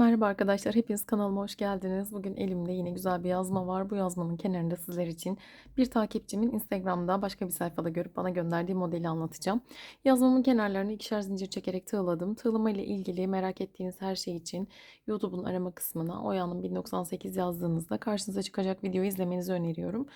Merhaba arkadaşlar, hepiniz kanalıma hoş geldiniz. Bugün elimde yine güzel bir yazma var. Bu yazmanın kenarında sizler için bir takipçimin Instagram'da başka bir sayfada görüp bana gönderdiği modeli anlatacağım. Yazmamın kenarlarını ikişer zincir çekerek tığladım. Tığlama ile ilgili merak ettiğiniz her şey için YouTube'un arama kısmına Oya'nın 1098 yazdığınızda karşınıza çıkacak videoyu izlemenizi öneriyorum.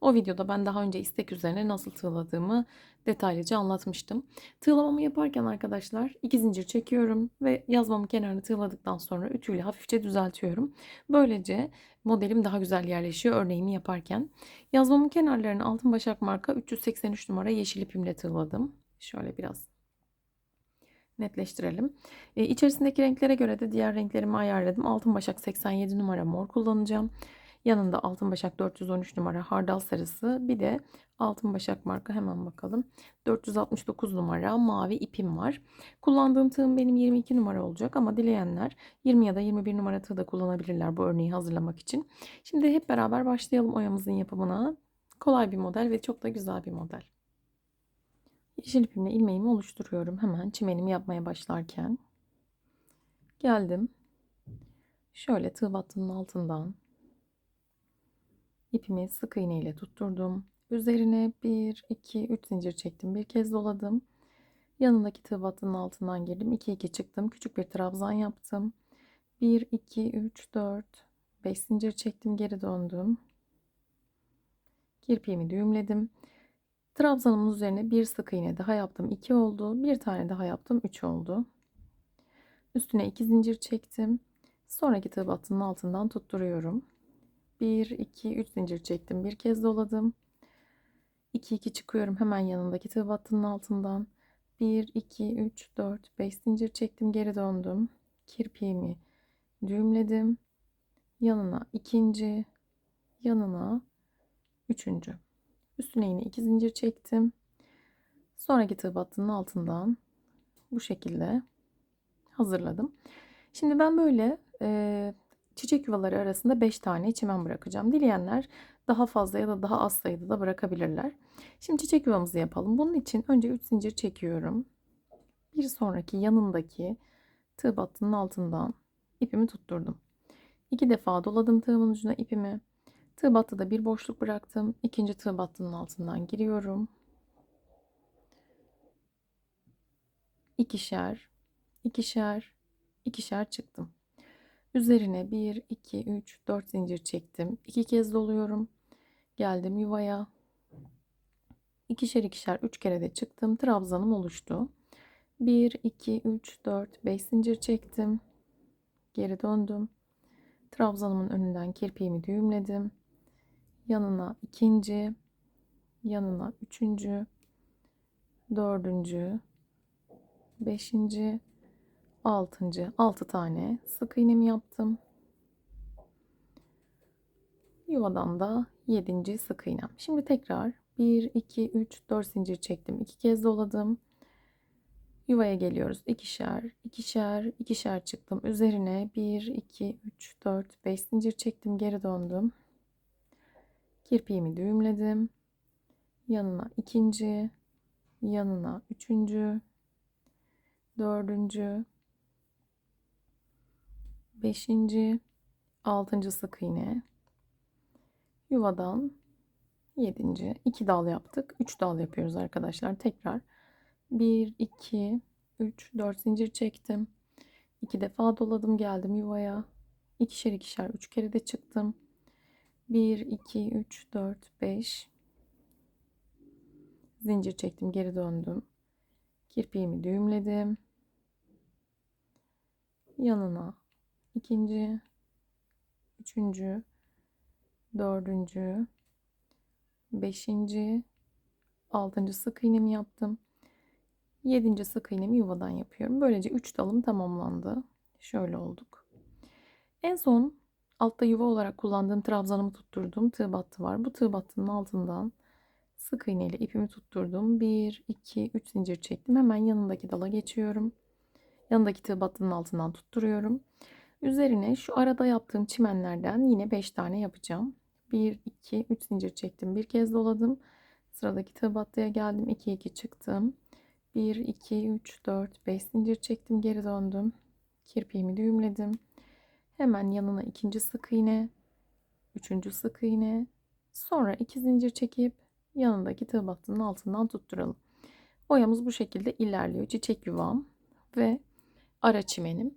O videoda ben daha önce istek üzerine nasıl tığladığımı detaylıca anlatmıştım. Tığlamamı yaparken arkadaşlar iki zincir çekiyorum ve yazmamın kenarını tığladıktan sonra ütüyle hafifçe düzeltiyorum. Böylece modelim daha güzel yerleşiyor örneğimi yaparken. Yazmamın kenarlarını altın başak marka 383 numara yeşil ipimle tığladım. Şöyle biraz netleştirelim. Ee, içerisindeki renklere göre de diğer renklerimi ayarladım. Altın başak 87 numara mor kullanacağım. Yanında altın başak 413 numara hardal sarısı. Bir de altın başak marka hemen bakalım. 469 numara mavi ipim var. Kullandığım tığım benim 22 numara olacak ama dileyenler 20 ya da 21 numara tığ da kullanabilirler bu örneği hazırlamak için. Şimdi hep beraber başlayalım oyamızın yapımına. Kolay bir model ve çok da güzel bir model. Yeşil ipimle ilmeğimi oluşturuyorum hemen çimenimi yapmaya başlarken. Geldim. Şöyle tığ battının altından ipimi sık iğne ile tutturdum. Üzerine 1, 2, 3 zincir çektim. Bir kez doladım. Yanındaki tığ altından girdim. 2, 2 çıktım. Küçük bir trabzan yaptım. 1, 2, 3, 4, 5 zincir çektim. Geri döndüm. Kirpiğimi düğümledim. Trabzanımın üzerine bir sık iğne daha yaptım. 2 oldu. Bir tane daha yaptım. 3 oldu. Üstüne 2 zincir çektim. Sonraki tığ battının altından tutturuyorum. 1, 2, 3 zincir çektim. Bir kez doladım. 2, 2 çıkıyorum hemen yanındaki tığ battının altından. 1, 2, 3, 4, 5 zincir çektim. Geri döndüm. Kirpiğimi düğümledim. Yanına ikinci, yanına üçüncü. Üstüne yine 2 zincir çektim. Sonraki tığ battının altından bu şekilde hazırladım. Şimdi ben böyle e, çiçek yuvaları arasında 5 tane çimen bırakacağım. Dileyenler daha fazla ya da daha az sayıda da bırakabilirler. Şimdi çiçek yuvamızı yapalım. Bunun için önce 3 zincir çekiyorum. Bir sonraki yanındaki tığ battının altından ipimi tutturdum. İki defa doladım tığımın ucuna ipimi. Tığ battıda bir boşluk bıraktım. İkinci tığ battının altından giriyorum. İkişer, ikişer, ikişer çıktım. Üzerine 1, 2, 3, 4 zincir çektim. 2 kez doluyorum. Geldim yuvaya. İkişer ikişer 3 kere de çıktım. Trabzanım oluştu. 1, 2, 3, 4, 5 zincir çektim. Geri döndüm. Trabzanımın önünden kirpiğimi düğümledim. Yanına ikinci, yanına üçüncü, dördüncü, beşinci, altıncı, altı tane sık iğnemi yaptım. Yuvadan da yedinci sık iğnem. Şimdi tekrar 1, 2, 3, 4 zincir çektim. 2 kez doladım. Yuvaya geliyoruz. İkişer, ikişer, ikişer çıktım. Üzerine 1, 2, 3, 4, 5 zincir çektim. Geri döndüm. Kirpiğimi düğümledim. Yanına ikinci, yanına üçüncü, dördüncü, beşinci, altıncı sık iğne. Yuvadan yedinci. iki dal yaptık. Üç dal yapıyoruz arkadaşlar. Tekrar 1, 2, 3, 4 zincir çektim. 2 defa doladım geldim yuvaya. İkişer ikişer 3 kere de çıktım. 1, 2, 3, 4, 5 zincir çektim geri döndüm. Kirpiğimi düğümledim. Yanına ikinci, üçüncü, dördüncü, beşinci, altıncı sık iğnemi yaptım. 7. sık iğnemi yuvadan yapıyorum. Böylece 3 dalım tamamlandı. Şöyle olduk. En son altta yuva olarak kullandığım trabzanımı tutturduğum tığ battı var. Bu tığ battının altından sık iğne ile ipimi tutturdum. 1, 2, 3 zincir çektim. Hemen yanındaki dala geçiyorum. Yanındaki tığ battının altından tutturuyorum. Üzerine şu arada yaptığım çimenlerden yine 5 tane yapacağım. 1, 2, 3 zincir çektim. Bir kez doladım. Sıradaki tığ battıya geldim. 2, 2 çıktım. 1, 2, 3, 4, 5 zincir çektim. Geri döndüm. Kirpiğimi düğümledim. Hemen yanına ikinci sık iğne, üçüncü sık iğne, sonra iki zincir çekip yanındaki tığ altından tutturalım. Oyamız bu şekilde ilerliyor. Çiçek yuvam ve ara çimenim.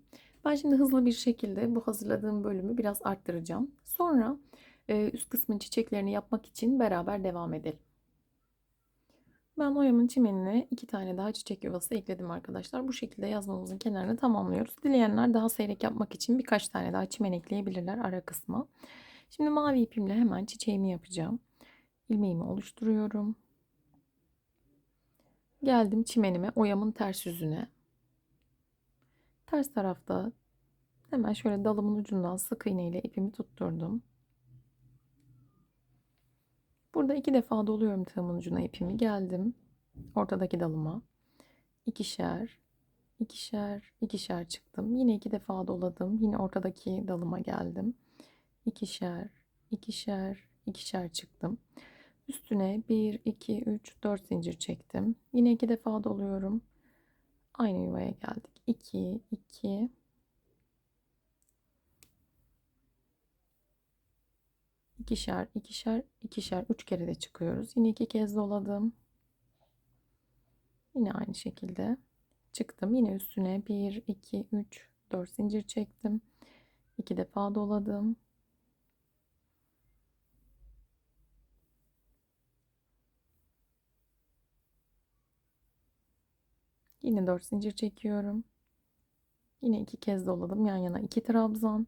Ben şimdi hızlı bir şekilde bu hazırladığım bölümü biraz arttıracağım. Sonra e, üst kısmın çiçeklerini yapmak için beraber devam edelim. Ben oyamın çimenine iki tane daha çiçek yuvası ekledim arkadaşlar. Bu şekilde yazmamızın kenarını tamamlıyoruz. Dileyenler daha seyrek yapmak için birkaç tane daha çimen ekleyebilirler ara kısma. Şimdi mavi ipimle hemen çiçeğimi yapacağım. İlmeğimi oluşturuyorum. Geldim çimenime oyamın ters yüzüne. Ters tarafta hemen şöyle dalımın ucundan sık iğne ile ipimi tutturdum. Burada iki defa doluyorum tığımın ucuna ipimi. Geldim ortadaki dalıma. ikişer, ikişer, ikişer çıktım. Yine iki defa doladım. Yine ortadaki dalıma geldim. ikişer, ikişer, ikişer çıktım. Üstüne 1, 2, 3, 4 zincir çektim. Yine iki defa doluyorum. Aynı yuvaya geldik. 2, 2, ikişer, ikişer, ikişer, üç kere de çıkıyoruz. Yine iki kez doladım. Yine aynı şekilde çıktım. Yine üstüne 1, 2, 3, 4 zincir çektim. İki defa doladım. Yine 4 zincir çekiyorum. Yine iki kez doladım. Yan yana iki trabzan.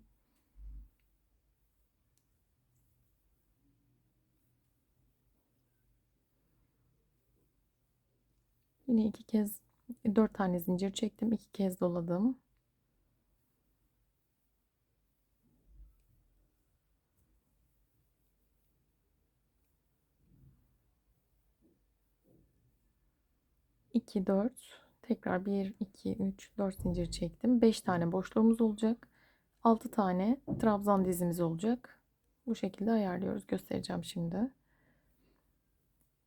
Yine iki kez dört tane zincir çektim. iki kez doladım. İki dört tekrar bir iki üç dört zincir çektim. Beş tane boşluğumuz olacak. Altı tane trabzan dizimiz olacak. Bu şekilde ayarlıyoruz. Göstereceğim şimdi.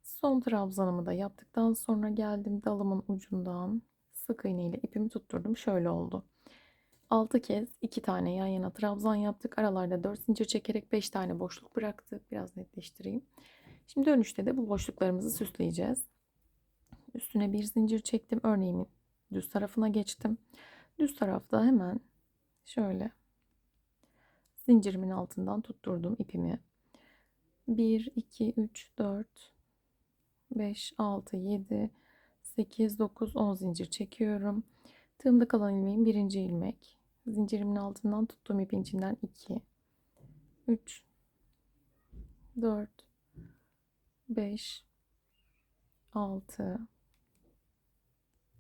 Son trabzanımı da yaptıktan sonra geldim dalımın ucundan sık iğne ile ipimi tutturdum. Şöyle oldu. 6 kez 2 tane yan yana trabzan yaptık. Aralarda 4 zincir çekerek 5 tane boşluk bıraktık. Biraz netleştireyim. Şimdi dönüşte de bu boşluklarımızı süsleyeceğiz. Üstüne bir zincir çektim. Örneğimin düz tarafına geçtim. Düz tarafta hemen şöyle zincirimin altından tutturdum ipimi. 1, 2, 3, 4, 5, 6, 7, 8, 9, 10 zincir çekiyorum. Tığımda kalan ilmeğim birinci ilmek. Zincirimin altından tuttuğum ipin içinden 2, 3, 4, 5, 6,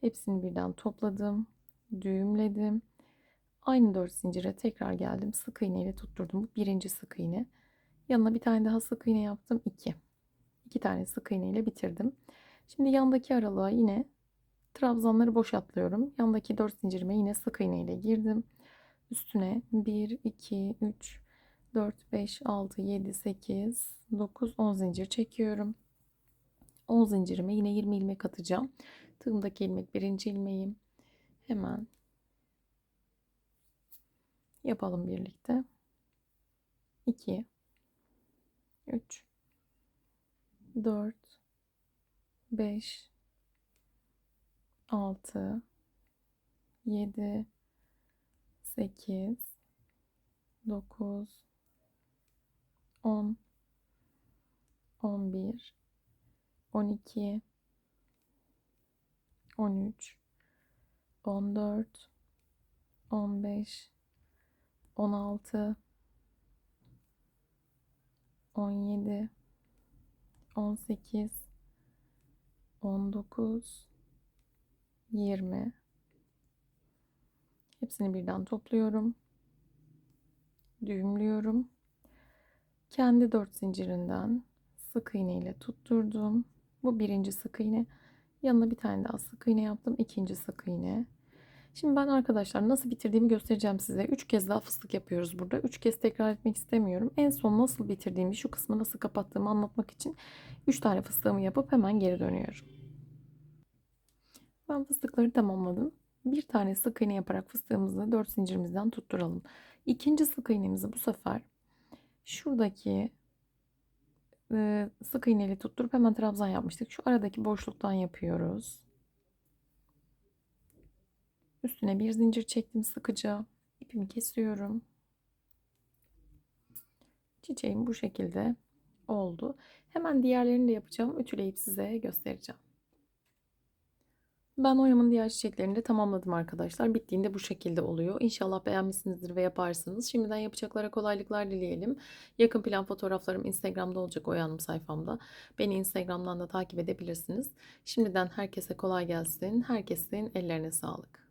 Hepsini birden topladım. Düğümledim. Aynı 4 zincire tekrar geldim. Sık iğne ile tutturdum. Bu birinci sık iğne. Yanına bir tane daha sık iğne yaptım. 2. 2 tane sık iğne ile bitirdim. Şimdi yandaki aralığa yine trabzanları boş atlıyorum. Yandaki 4 zincirime yine sık iğne ile girdim. Üstüne 1, 2, 3, 4, 5, 6, 7, 8, 9, 10 zincir çekiyorum. 10 zincirime yine 20 ilmek atacağım. Tığımdaki ilmek birinci ilmeğim. Hemen yapalım birlikte. 2 3 4 5 6 7 8 9 10 11 12 13 14 15 16 17 18 19 20 hepsini birden topluyorum düğümlüyorum. Kendi 4 zincirinden sık iğne ile tutturdum. Bu birinci sık iğne. Yanına bir tane daha sık iğne yaptım. ikinci sık iğne. Şimdi ben arkadaşlar nasıl bitirdiğimi göstereceğim size. 3 kez daha fıstık yapıyoruz burada. 3 kez tekrar etmek istemiyorum. En son nasıl bitirdiğimi, şu kısmı nasıl kapattığımı anlatmak için 3 tane fıstığımı yapıp hemen geri dönüyorum. Ben fıstıkları tamamladım. Bir tane sık iğne yaparak fıstığımızı 4 zincirimizden tutturalım. İkinci sık iğnemizi bu sefer şuradaki e, sık iğneyle tutturup hemen trabzan yapmıştık. Şu aradaki boşluktan yapıyoruz. Üstüne bir zincir çektim sıkıca. İpimi kesiyorum. Çiçeğim bu şekilde oldu. Hemen diğerlerini de yapacağım. Ütüleyip size göstereceğim. Ben oyamın diğer çiçeklerini de tamamladım arkadaşlar. Bittiğinde bu şekilde oluyor. İnşallah beğenmişsinizdir ve yaparsınız. Şimdiden yapacaklara kolaylıklar dileyelim. Yakın plan fotoğraflarım Instagram'da olacak Oyanım sayfamda. Beni Instagram'dan da takip edebilirsiniz. Şimdiden herkese kolay gelsin. Herkesin ellerine sağlık.